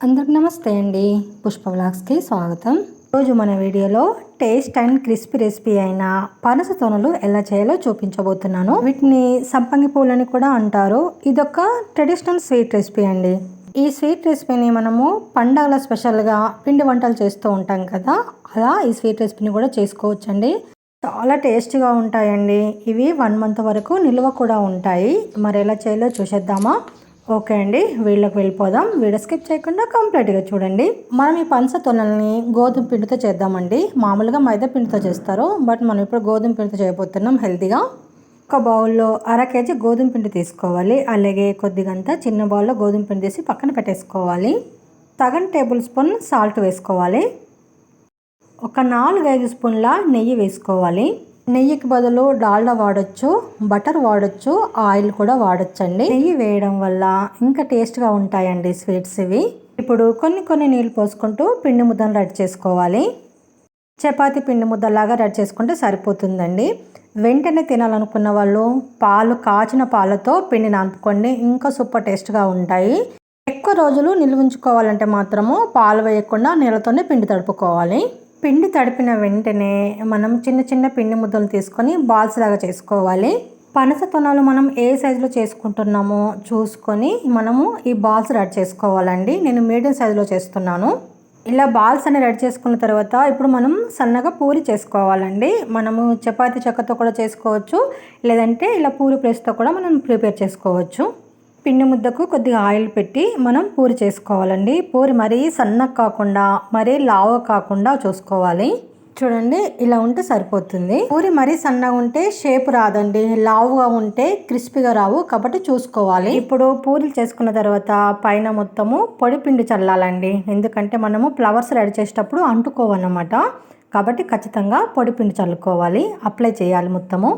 అందరికి నమస్తే అండి. పుష్ప వ్లాగ్స్కి స్వాగతం. రోజు మన వీడియోలో టేస్ట్ అండ్ క్రిస్పీ రెసిపీ అయిన పనస తొనలు ఎలా చేయాలో చూపించబోతున్నాను. వీటిని సంపంగి పూలని కూడా అంటారు. ఇదొక ట్రెడిషనల్ స్వీట్ రెసిపీ అండి. ఈ స్వీట్ రెసిపీని మనము పండగల స్పెషల్గా పిండి వంటలు చేస్తూ ఉంటాం కదా అలా ఈ స్వీట్ రెసిపీని కూడా చేసుకోవచ్చండి. చాలా టేస్టీగా ఉంటాయండి. ఇవి వన్ మంత్ వరకు నిల్వ కూడా ఉంటాయి. మరి ఎలా చేయాలో చూసేద్దామా? ఓకే అండి వీళ్ళకి వెళ్ళిపోదాం. వీడియో స్కిప్ చేయకుండా కంప్లీట్గా చూడండి. మనం ఈ పంచ తొనల్ని గోధుమ పిండితో చేద్దామండి. మామూలుగా మైదా పిండితో చేస్తారు బట్ మనం ఇప్పుడు గోధుమ పిండితో చేయబోతున్నాం హెల్తీగా. ఒక బౌల్లో అర కేజీ గోధుమ పిండి తీసుకోవాలి. అలాగే కొద్దిగంత చిన్న బౌల్లో గోధుమ పిండి తీసి పక్కన పెట్టేసుకోవాలి. సగం టేబుల్ స్పూన్ సాల్ట్ వేసుకోవాలి. ఒక నాలుగైదు స్పూన్ల నెయ్యి వేసుకోవాలి. నెయ్యికి బదులు డాల్డా వాడచ్చు బటర్ వాడచ్చు ఆయిల్ కూడా వాడచ్చండి. నెయ్యి వేయడం వల్ల ఇంకా టేస్ట్గా ఉంటాయండి స్వీట్స్ ఇవి. ఇప్పుడు కొన్ని కొన్ని నీళ్ళు పోసుకుంటూ పిండి ముద్దను రెడీ చేసుకోవాలి. చపాతీ పిండి ముద్దలాగా రెడీ చేసుకుంటే సరిపోతుందండి. వెంటనే తినాలనుకున్న వాళ్ళు పాలు కాచిన పాలతో పిండి నానుకోండి ఇంకా సూపర్ టేస్ట్గా ఉంటాయి. ఎక్కువ రోజులు నిల్వ ఉంచుకోవాలంటే మాత్రము పాలు వేయకుండా నీళ్ళతోనే పిండి తడుపుకోవాలి. పిండి తడిపిన వెంటనే మనం చిన్న చిన్న పిండి ముద్దలు తీసుకొని బాల్స్ లాగా చేసుకోవాలి. పనస తొనాలు మనం ఏ సైజులో చేసుకుంటున్నామో చూసుకొని మనము ఈ బాల్స్ రెడీ చేసుకోవాలండి. నేను మీడియం సైజులో చేస్తున్నాను. ఇలా బాల్స్ అన్ని రెడీ చేసుకున్న తర్వాత ఇప్పుడు మనం సన్నగా పూరి చేసుకోవాలండి. మనము చపాతీ చెక్కతో కూడా చేసుకోవచ్చు. లేదంటే ఇలా పూరి ప్లేస్తో కూడా మనం ప్రిపేర్ చేసుకోవచ్చు. పిండి ముద్దకు కొద్దిగా ఆయిల్ పెట్టి మనం పూరి చేసుకోవాలండి. పూరి మరీ సన్నగా కాకుండా మరీ లావ కాకుండా చూసుకోవాలి. చూడండి ఇలా ఉంటే సరిపోతుంది. పూరి మరీ సన్నగా ఉంటే షేప్ రాదండి. లావుగా ఉంటే క్రిస్పీగా రావు కాబట్టి చూసుకోవాలి. ఇప్పుడు పూరీలు చేసుకున్న తర్వాత పైన మొత్తము పొడి పిండి చల్లాలండి. ఎందుకంటే మనము ఫ్లవర్స్ రెడీ చేసేటప్పుడు అంటుకోవన్నమాట. కాబట్టి ఖచ్చితంగా పొడి పిండి చల్లుకోవాలి. అప్లై చేయాలి మొత్తము.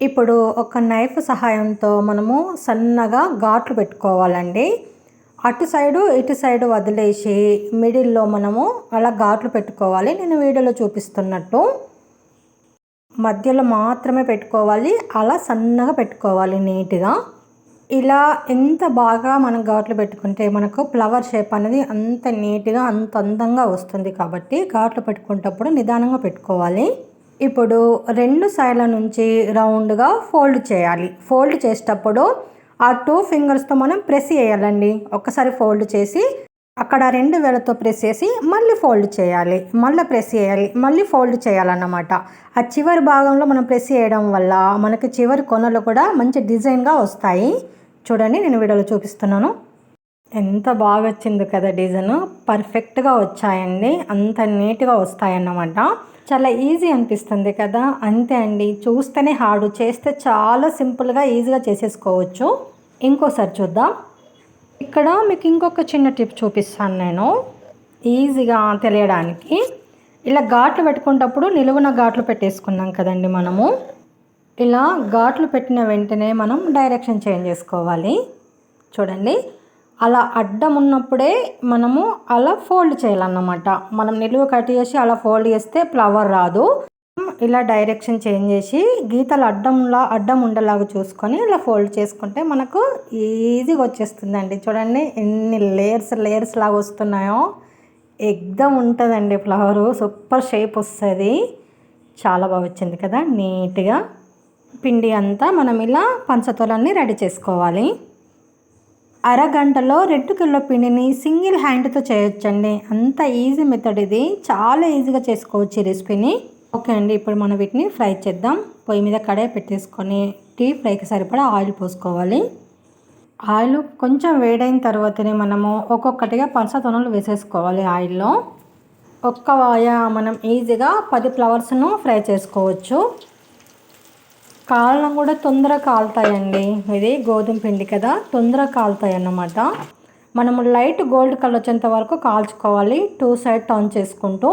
ఇప్పుడు ఒక నైఫ్ సహాయంతో మనము సన్నగా ఘాట్లు పెట్టుకోవాలండి. అటు సైడు ఇటు సైడు వదిలేసి మిడిల్లో మనము అలా ఘాట్లు పెట్టుకోవాలి. నేను వీడియోలో చూపిస్తున్నట్టు. మధ్యలో మాత్రమే పెట్టుకోవాలి. అలా సన్నగా పెట్టుకోవాలి నీట్గా. ఇలా ఎంత బాగా మనం ఘాట్లు పెట్టుకుంటే మనకు ఫ్లవర్ షేప్ అనేది అంత నీట్గా అంత అందంగా వస్తుంది కాబట్టి ఘాట్లు పెట్టుకునేటప్పుడు నిదానంగా పెట్టుకోవాలి. ఇప్పుడు రెండు సైడ్ల నుంచి రౌండ్గా ఫోల్డ్ చేయాలి. ఫోల్డ్ చేసేటప్పుడు ఆ టూ ఫింగర్స్తో మనం ప్రెస్ చేయాలండి. ఒక్కసారి ఫోల్డ్ చేసి అక్కడ రెండు వేలతో ప్రెస్ చేసి మళ్ళీ ఫోల్డ్ చేయాలి. మళ్ళీ ప్రెస్ చేయాలి. మళ్ళీ ఫోల్డ్ చేయాలన్నమాట. ఆ చివరి భాగంలో మనం ప్రెస్ చేయడం వల్ల మనకి చివరి కొనలు కూడా మంచి డిజైన్గా వస్తాయి. చూడండి నేను వీడియోలో చూపిస్తున్నాను. ఎంత బాగా వచ్చింది కదా డిజైన్? పర్ఫెక్ట్గా వచ్చాయండి. అంత నీట్గా వస్తాయన్నమాట. చాలా ఈజీ అనిపిస్తుంది కదా? అంతే అండి. చూస్తేనే హార్డ్ చేస్తే చాలా సింపుల్గా ఈజీగా చేసేసుకోవచ్చు. ఇంకోసారి చూద్దాం. ఇక్కడ మీకు ఇంకొక చిన్న టిప్ చూపిస్తాను నేను. ఈజీగా తెలియడానికి. ఇలా ఘాట్లు పెట్టుకునేటప్పుడు నిలువున ఘాట్లు పెట్టేసుకున్నాం కదండి మనము. ఇలా ఘాట్లు పెట్టిన వెంటనే మనం డైరెక్షన్ చేంజ్ చేసుకోవాలి. చూడండి. అలా అడ్డం ఉన్నప్పుడే మనము అలా ఫోల్డ్ చేయాలన్నమాట. మనం నిలువు కట్ చేసి అలా ఫోల్డ్ చేస్తే ఫ్లవర్ రాదు. ఇలా డైరెక్షన్ చేంజ్ చేసి గీతలు అడ్డంలా అడ్డం ఉండేలాగా చూసుకొని ఇలా ఫోల్డ్ చేసుకుంటే మనకు ఈజీగా వచ్చేస్తుందండి. చూడండి ఎన్ని లేయర్స్ లేయర్స్ లాగా వస్తున్నాయో. ఎగ్దం ఉంటుందండి ఫ్లవరు. సూపర్ షేప్ వస్తుంది. చాలా బాగా వచ్చింది కదా నీట్గా. పిండి అంతా మనం ఇలా పంచతోలన్నీ రెడీ చేసుకోవాలి. అరగంటలో రెండు కిలో పిండిని సింగిల్ హ్యాండ్తో చేయొచ్చండి. అంత ఈజీ మెథడ్ ఇది. చాలా ఈజీగా చేసుకోవచ్చు ఈ రెసిపీని. ఓకే అండి ఇప్పుడు మనం వీటిని ఫ్రై చేద్దాం. పొయ్యి మీద కడాయి పెట్టేసుకొని టీ ఫ్రైకి సరిపడా ఆయిల్ పోసుకోవాలి. ఆయిల్ కొంచెం వేడైన తర్వాతనే మనము ఒక్కొక్కటిగా పంచతొనలు వేసేసుకోవాలి ఆయిల్లో. ఒక్క వాయ మనం ఈజీగా పది ఫ్లవర్స్ను ఫ్రై చేసుకోవచ్చు. కాలడం కూడా తొందర కాలుతాయండి. ఇది గోధుమ పిండి కదా తొందర కాలుతాయి అన్నమాట మనము లైట్ గోల్డ్ కలర్ వచ్చేంత వరకు కాల్చుకోవాలి. టూ సైడ్ టర్న్ చేసుకుంటూ.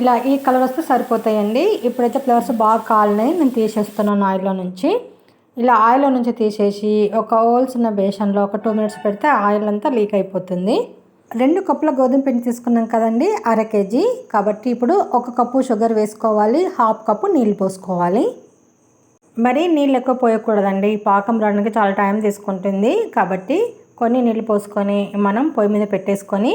ఇలా ఈ కలర్ వస్తే సరిపోతాయండి. ఇప్పుడైతే ఫ్లవర్స్ బాగా కాలినాయి. నేను తీసేస్తున్నాను ఆయిల్లో నుంచి. ఇలా ఆయిల్లో నుంచి తీసేసి ఒక హోల్స్ ఉన్న బేషన్లో ఒక టూ మినిట్స్ పెడితే ఆయిల్ అంతా లీక్ అయిపోతుంది. రెండు కప్పుల గోధుమ పిండి తీసుకున్నాం కదండి అర కేజీ. కాబట్టి ఇప్పుడు ఒక కప్పు షుగర్ వేసుకోవాలి హాఫ్ కప్పు నీళ్ళు పోసుకోవాలి. మరీ నీళ్ళు ఎక్కువ పోయకూడదండి పాకం రావడానికి చాలా టైం తీసుకుంటుంది. కాబట్టి కొన్ని నీళ్ళు పోసుకొని మనం పొయ్యి మీద పెట్టేసుకొని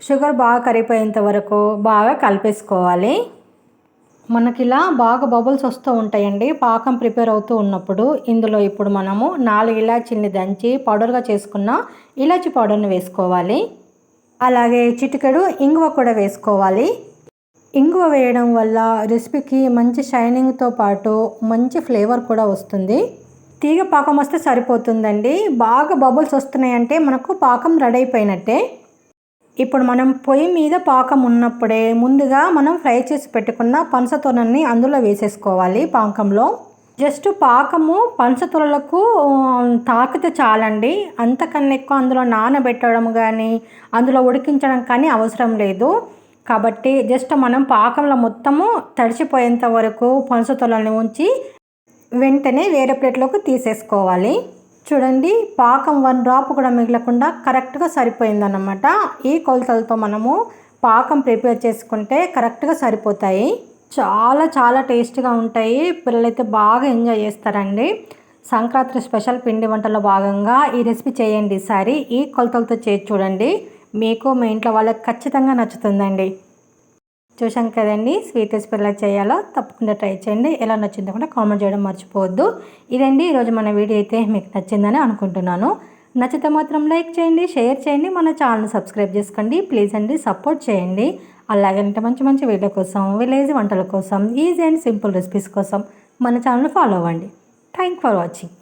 షుగర్ బాగా కరిగిపోయేంత వరకు బాగా కలిపేసుకోవాలి. మనకి ఇలా బాగా బబుల్స్ వస్తూ ఉంటాయండి. పాకం ప్రిపేర్ అవుతూ ఉన్నప్పుడు ఇందులో ఇప్పుడు మనము నాలుగు ఇలాచీని దంచి పౌడర్గా చేసుకున్న ఇలాచి పౌడర్ని వేసుకోవాలి. అలాగే చిటికెడు ఇంగువ కూడా వేసుకోవాలి. ఇంగువ వేయడం వల్ల రెసిపీకి మంచి షైనింగ్తో పాటు మంచి ఫ్లేవర్ కూడా వస్తుంది. తీగ పాకం వస్తే సరిపోతుందండి. బాగా బబుల్స్ వస్తున్నాయంటే మనకు పాకం రెడీ అయిపోయినట్టే. ఇప్పుడు మనం పొయ్యి మీద పాకం ఉన్నప్పుడే ముందుగా మనం ఫ్రై చేసి పెట్టుకున్న పనసతొనని అందులో వేసేసుకోవాలి పాకంలో. జస్ట్ పాకము పనసతొనలకు తాకితే చాలండి. అంతకన్నా ఎక్కువ అందులో నానబెట్టడం కానీ అందులో ఉడికించడం కానీ అవసరం లేదు. కాబట్టి జస్ట్ మనం పాకంలో మొత్తము తడిచిపోయేంత వరకు పనసతొలని ఉంచి వెంటనే వేరే ప్లేట్లోకి తీసేసుకోవాలి. చూడండి పాకం వన్ డ్రాప్ కూడా మిగలకుండా కరెక్ట్గా సరిపోయిందన్నమాట. ఈ కొలతలతో మనము పాకం ప్రిపేర్ చేసుకుంటే కరెక్ట్గా సరిపోతాయి. చాలా చాలా టేస్ట్గా ఉంటాయి. పిల్లలైతే బాగా ఎంజాయ్ చేస్తారండి. సంక్రాంతి స్పెషల్ పిండి వంటలో భాగంగా ఈ రెసిపీ చేయండి ఈసారి. ఈ కొలతలతో చేసి చూడండి. మీకు మీ ఇంట్లో వాళ్ళకి ఖచ్చితంగా నచ్చుతుందండి. చూసాం కదండి స్వీట్ రెసిపీ ఎలా చేయాలో తప్పకుండా ట్రై చేయండి. ఎలా నచ్చిందో కూడా కామెంట్ చేయడం మర్చిపోవద్దు. ఇదండి ఈరోజు మన వీడియో అయితే మీకు నచ్చిందని అనుకుంటున్నాను. నచ్చితే మాత్రం లైక్ చేయండి షేర్ చేయండి మన ఛానల్ సబ్స్క్రైబ్ చేసుకోండి. ప్లీజ్ అండి సపోర్ట్ చేయండి. అలాగే మంచి మంచి వీడియో కోసం విలేజ్ వంటల కోసం ఈజీ అండ్ సింపుల్ రెసిపీస్ కోసం మన ఛానల్ ఫాలో అవ్వండి. Thank for watching.